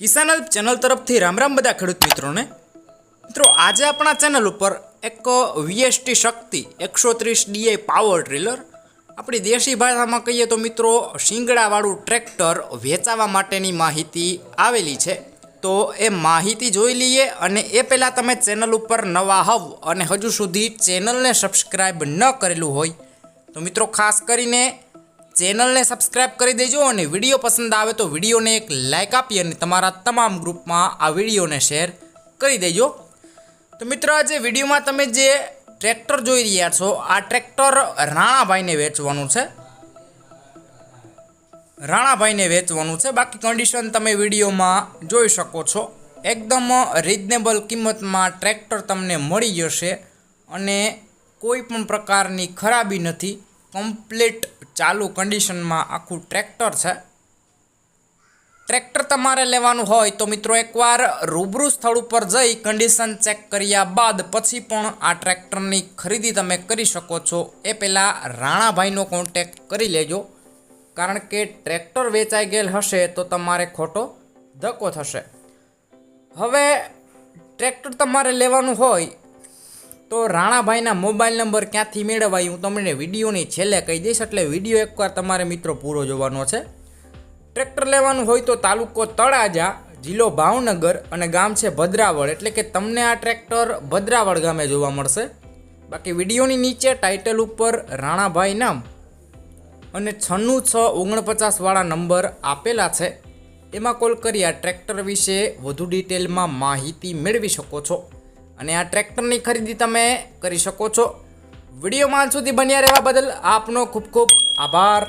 કિસાન help channel તરફથી રામ રામ બધા ખેડૂત મિત્રોને. મિત્રો, આજે આપણા ચેનલ ઉપર એક વીએસટી શક્તિ એકસો ત્રીસ ડીઆઈ પાવર ટ્રીલર. આપણી દેશી ભાષામાં કહીએ તો મિત્રો, શિંગડાવાળું ટ્રેક્ટર વેચાવા માટેની માહિતી આવેલી છે. તો એ માહિતી જોઈ લઈએ અને એ પહેલાં તમે ચેનલ ઉપર નવા હોવ અને હજુ સુધી ચેનલને સબસ્ક્રાઈબ ન કરેલું હોય, તો મિત્રો ખાસ કરીને ચેનલને સબસ્ક્રાઇબ કરી દેજો અને વીડિયો પસંદ આવે તો વિડીયોને એક લાઇક આપી અને તમારા તમામ ગ્રુપમાં આ વિડીયોને શેર કરી દેજો. તો મિત્રો, આજે વિડીયોમાં તમે જે ટ્રેક્ટર જોઈ રહ્યા છો, આ ટ્રેક્ટર રાણાભાઈને વેચવાનું છે. રાણાભાઈને વેચવાનું છે. બાકી કન્ડિશન તમે વિડીયોમાં જોઈ શકો છો. એકદમ રિઝનેબલ કિંમતમાં ટ્રેક્ટર તમને મળી જશે અને કોઈ પણ પ્રકારની ખરાબી નથી. કમ્પ્લીટ ચાલુ કન્ડિશનમાં આખું ટ્રેક્ટર છે. ટ્રેક્ટર તમારે લેવાનું હોય તો મિત્રો એકવાર રૂબરૂ સ્થળ ઉપર જઈ કન્ડિશન ચેક કર્યા બાદ પછી પણ આ ટ્રેક્ટરની ખરીદી તમે કરી શકો છો. એ પહેલાં રાણાભાઈનો કોન્ટેક કરી લેજો. કારણ કે ટ્રેક્ટર વેચાઈ ગયેલ હશે તો તમારે ખોટો ધક્કો થશે. હવે ટ્રેક્ટર તમારે લેવાનું હોય તો રાણાભાઈના મોબાઈલ નંબર ક્યાંથી મેળવાય હું તમને વિડીયોની છેલ્લે કહી દઈશ એટલે વીડિયો એકવાર તમારે મિત્રો પૂરો જોવાનો છે. ટ્રેક્ટર લેવાનું હોય તો તાલુકો તળાજા, જિલ્લો ભાવનગર અને ગામ છે ભદ્રાવળ. એટલે કે તમને આ ટ્રેક્ટર ભદ્રાવળ ગામે જોવા મળશે. બાકી વિડીયોની નીચે ટાઇટલ ઉપર રાણાભાઈ નામ અને છન્નું છ ઓગણપચાસવાળા નંબર આપેલા છે. એમાં કોલ કરી આ ટ્રેક્ટર વિશે વધુ ડિટેલમાં માહિતી મેળવી શકો છો. અને આ ટ્રેક્ટરની ખરીદી તમે કરી શકો છો. વિડીયોમાં સુધી બન્યા રહેવા બદલ આપનો ખૂબ ખૂબ આભાર.